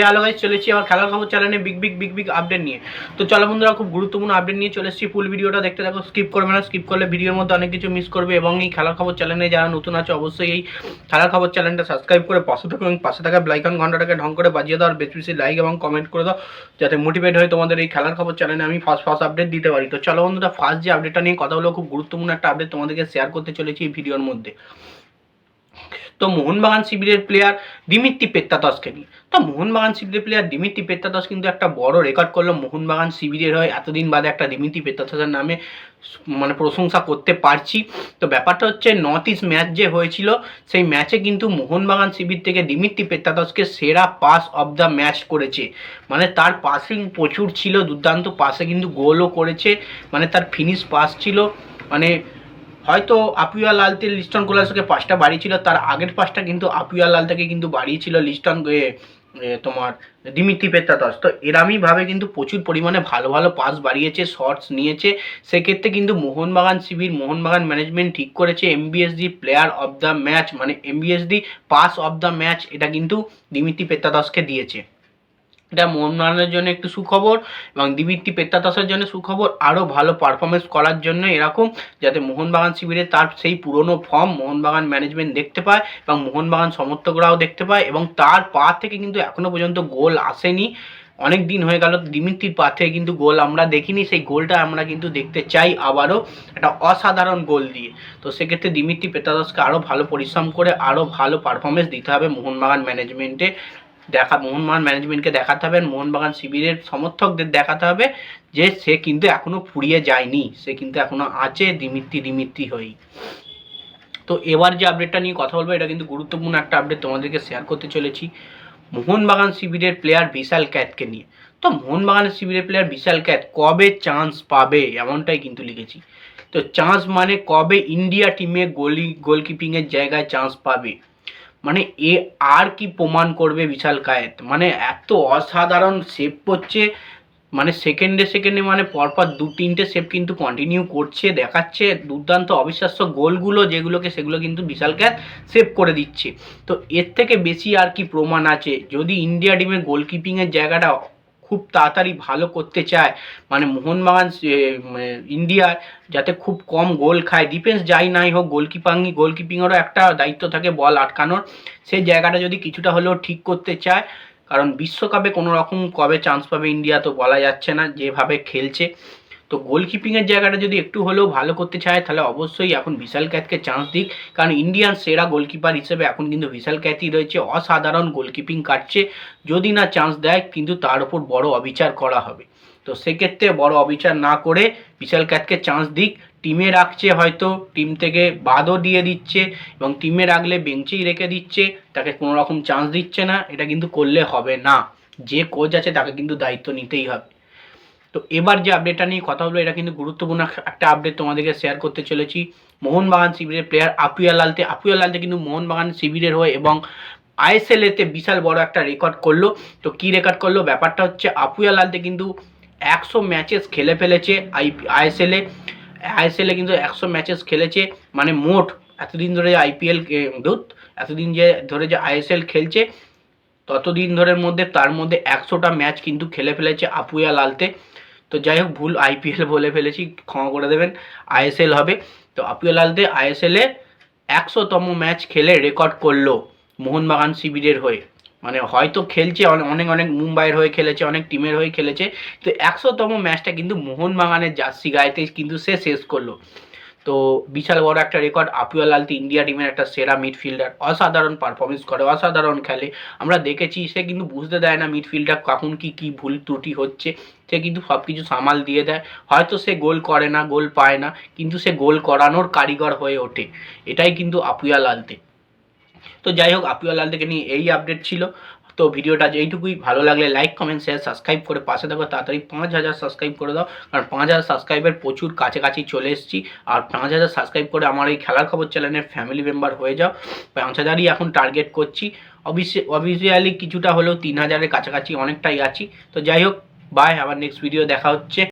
Hello চলেছি আমার খেলার খবর চ্যানেলে big big big big update নিয়ে। তো চলো বন্ধুরা, খুব গুরুত্বপূর্ণ আপডেট নিয়ে চলে এসেছি। ফুল ভিডিওটা দেখতে দেখো স্কিপ করবে না স্কিপ করলে ভিডিওর মধ্যে অনেক কিছু মিস করবে এবং এই খেলার খবর চ্যানেলে যারা নতুন আছে, অবশ্যই এই খেলার খবর চ্যানেলটা সাবস্ক্রাইব করে পাশে থাকো এবং পাশে থাকা ব্লাইকন ঘন্টাটাকে ঢং করে বাজিয়ে দাও, আর বেশি বেশি লাইক এবং কমেন্ট করে দাও, যাতে মোটিভেট হয়ে তোমাদের এই খেলার খবর চ্যানেলে আমি ফার্স্ট ফার্স্ট আপডেট দিতে পারি। তো চলো বন্ধুরা ফার্স্ট যে আপডেটটা নিয়ে কথা হলো খুব গুরুত্বপূর্ণ একটা আপডেট তোমাদেরকে শেয়ার করতে চলেছি এই ভিডিওর মধ্যে। তো মোহনবাগান শিবিরের প্লেয়ার দিমিত্রি পেত্তাতসকে নিয়ে। তো মোহনবাগান শিবিরের প্লেয়ার দিমিত্রি পেত্তাতস কিন্তু একটা বড় রেকর্ড করল। মোহনবাগান শিবিরের হয়ে এতদিন বাদে একটা দিমিত্রি পেত্তাতসের নামে মানে প্রশংসা করতে পারছি। তো ব্যাপারটা হচ্ছে নর্থ ইস্ট ম্যাচ যে হয়েছিল, সেই ম্যাচে কিন্তু মোহনবাগান শিবির থেকে দিমিত্রি পেত্তাতসকে সেরা পাস অফ দ্য ম্যাচ করেছে। মানে তার পাসিং প্রচুর ছিল, দুর্দান্ত পাসে কিন্তু গোলও করেছে। মানে তার ফিনিশ পাস ছিল। মানে হয়তো আপুয়া লালতে লিস্টন কোলাসকে পাঁচটা বাড়িয়েছিল তার আগের পাঁচটা কিন্তু আপুয়া লাল থেকে কিন্তু বাড়িয়েছিল লিস্টন তোমার দিমিত্রি পেত্তাতস তো এরামইভাবে কিন্তু প্রচুর পরিমাণে ভালো ভালো পাস বাড়িয়েছে শর্টস নিয়েছে। সেক্ষেত্রে কিন্তু মোহনবাগান শিবির, মোহনবাগান ম্যানেজমেন্ট ঠিক করেছে। এমবিএসডি প্লেয়ার অফ দ্য ম্যাচ মানে এমবিএসডি পাস অফ দ্য ম্যাচ এটা কিন্তু দিমিত্রি পেত্তাতসকে দিয়েছে। এটা মোহনবাগানের জন্য একটু সুখবর এবং দিমিত্রি পেত্তাতসের জন্য সুখবর। আরও ভালো পারফরমেন্স করার জন্য এরকম যাতে মোহনবাগান শিবিরে তার সেই পুরনো ফর্ম মোহনবাগান ম্যানেজমেন্ট দেখতে পায় এবং মোহনবাগান সমর্থকরাও দেখতে পায় এবং তার পা থেকে কিন্তু এখনও পর্যন্ত গোল আসেনি। অনেক দিন হয়ে গেল, দিমিত্রির পা থেকে কিন্তু গোল আমরা দেখিনি। সেই গোলটা আমরা কিন্তু দেখতে চাই আবারও একটা অসাধারণ গোল দিয়ে। তো সেক্ষেত্রে দিমিত্রি পেতাদসকে আরও ভালো পরিশ্রম করে আরও ভালো পারফরমেন্স দিতে হবে মোহনবাগান ম্যানেজমেন্টে দেখা মোহনবাগান ম্যানেজমেন্টকে দেখাতে হবে, মোহনবাগান শিবিরের সমর্থকদের দেখাতে হবে যে সে কিন্তু এখনও ফুরিয়ে যায়নি, সে কিন্তু এখনও আছে দিমিত্তি দিমিত্তি হয়েই। তো এবার যে আপডেটটা নিয়ে কথা বলব, এটা কিন্তু গুরুত্বপূর্ণ একটা আপডেট তোমাদেরকে শেয়ার করতে চলেছি। মোহনবাগান শিবিরের প্লেয়ার বিশাল ক্যাথকে নিয়ে। তো মোহনবাগানের শিবিরের প্লেয়ার বিশাল ক্যাথ কবে চান্স পাবে, এমনটাই কিন্তু লিখেছি। তো চান্স মানে কবে ইন্ডিয়া টিমে গোলি গোলকিপিংয়ের জায়গায় চান্স পাবে? মানে এ আর কি প্রমাণ করবে বিশাল কায়েত? মানে এত অসাধারণ সেভ করছে। মানে সেকেন্ডে সেকেন্ডে মানে পরপর দু তিনটে সেভ কিন্তু কন্টিনিউ করছে, দেখাচ্ছে। দুর্দান্ত অবিশ্বাস্য গোলগুলো যেগুলোকে সেগুলো কিন্তু বিশাল ক্যাথ সেভ করে দিচ্ছে। তো এর থেকে বেশি আর কি প্রমাণ আছে? যদি ইন্ডিয়া টিমের গোলকিপিংয়ের জায়গাটা খুব তাড়াতাড়ি ভালো করতে চায়। মানে মোহনবাগান মানে যাতে খুব কম গোল খায়। ডিফেন্স যাই নাই হোক গোলকিপাঙ্গি গোলকিপিংয়েরও একটা দায়িত্ব থাকে বল আটকানোর। সেই জায়গাটা যদি কিছুটা হলেও ঠিক করতে চায়, কারণ বিশ্বকাপে কোনো রকম কবে চান্স পাবে ইন্ডিয়া তো বলা যাচ্ছে না, যেভাবে খেলছে। তো গোলকিপিংয়ের জায়গাটা যদি একটু হলেও ভালো করতে চায়, তাহলে অবশ্যই এখন বিশাল ক্যাথকে চান্স দিক। কারণ ইন্ডিয়ান সেরা গোলকিপার হিসেবে এখন কিন্তু বিশাল ক্যাথই রয়েছে। অসাধারণ গোলকিপিং কাটছে। যদি না চান্স দেয়, কিন্তু তার উপর বড় অবিচার করা হবে। তো সেক্ষেত্রে বড় অবিচার না করে বিশাল ক্যাথকে চান্স দিক। টিমে রাখছে হয়তো, টিম থেকে বাদও দিয়ে দিচ্ছে এবং টিমে রাখলে বেঞ্চেই রেখে দিচ্ছে। তাকে কোনো রকম চান্স দিচ্ছে না। এটা কিন্তু করলে হবে না। যে কোচ আছে, তাকে কিন্তু দায়িত্ব নিতেই হবে। তো এবার যে আপডেটটা নিয়ে কথা হলো, এটা কিন্তু গুরুত্বপূর্ণ একটা আপডেট তোমাদেরকে শেয়ার করতে চলেছি। মোহনবাগান শিবিরের প্লেয়ার আপুয়া লালতে আপুয়া লালতে কিন্তু মোহনবাগান শিবিরের হয়ে এবং আইএসএল এতে বিশাল বড় একটা রেকর্ড করল। তো কি রেকর্ড করল? ব্যাপারটা হচ্ছে আপুয়া লালতে কিন্তু একশো ম্যাচেস খেলে ফেলেছে আই আইএসএলে। আইএসএলে কিন্তু একশো ম্যাচেস খেলেছে। মানে মোট এতদিন ধরে যে আইপিএল দুধ এতদিন যে ধরে যে আইএসএল খেলছে, ততদিন ধরের মধ্যে তার মধ্যে একশোটা ম্যাচ কিন্তু খেলে ফেলেছে আপুয়া লালতে তো যাই হোক ভুল আইপিএল বলে ফেলেছি, ক্ষমা করে দেবেন। আইএসএল হবে। তো আপুয়া লালতে আইএসএলে একশোতম ম্যাচ খেলে রেকর্ড করল মোহনবাগান শিবিরের হয়ে। মানে হয়তো খেলছে অনেক অনেক মুম্বাইয়ের হয়ে খেলেছে, অনেক টিমের হয়ে খেলেছে। তো একশোতম ম্যাচটা কিন্তু মোহনবাগানের জার্সি গায়েতে কিন্তু সে শেষ করল। তো বিশাল বড় একটা রেকর্ড আপুয়া লালতি ইন্ডিয়া টিমের একটা সেরা মিডফিল্ডার অসাধারণ পারফরমেন্স করে, অসাধারণ খেলে। আমরা দেখেছি, সে কিন্তু বুঝতে দেয় না মিডফিল্ডার কখন কি কি ভুল ত্রুটি হচ্ছে। সে কিন্তু সব কিছু সামাল দিয়ে দেয়। হয়তো সে গোল করে না, গোল পায় না, কিন্তু সে গোল করানোর কারিগর হয়ে ওঠে। এটাই কিন্তু আপুয়া লালতে তো যাই হোক আপুয়া লালতেকে নিয়ে এই আপডেট ছিল। তো ভিডিওটা যেইটুকুই ভালো লাগলে লাইক কমেন্ট শেয়ার সাবস্ক্রাইব করে পাশে থাকো। তাড়াতাড়ি পাঁচ হাজার সাবস্ক্রাইব করে দাও। কারণ পাঁচ হাজার সাবস্ক্রাইবের প্রচুর কাছাকাছি চলে এসেছি। আর পাঁচ হাজার সাবস্ক্রাইব করে আমার এই খেলার খবর চ্যানেলের ফ্যামিলি মেম্বার হয়ে যাও। পাঁচ হাজারই এখন টার্গেট করছি। অবভিয়াসলি কিছুটা হলেও তিন হাজারের কাছাকাছি অনেকটাই আছি। তো যাই হোক বাই আবার নেক্সট ভিডিও দেখা হচ্ছে।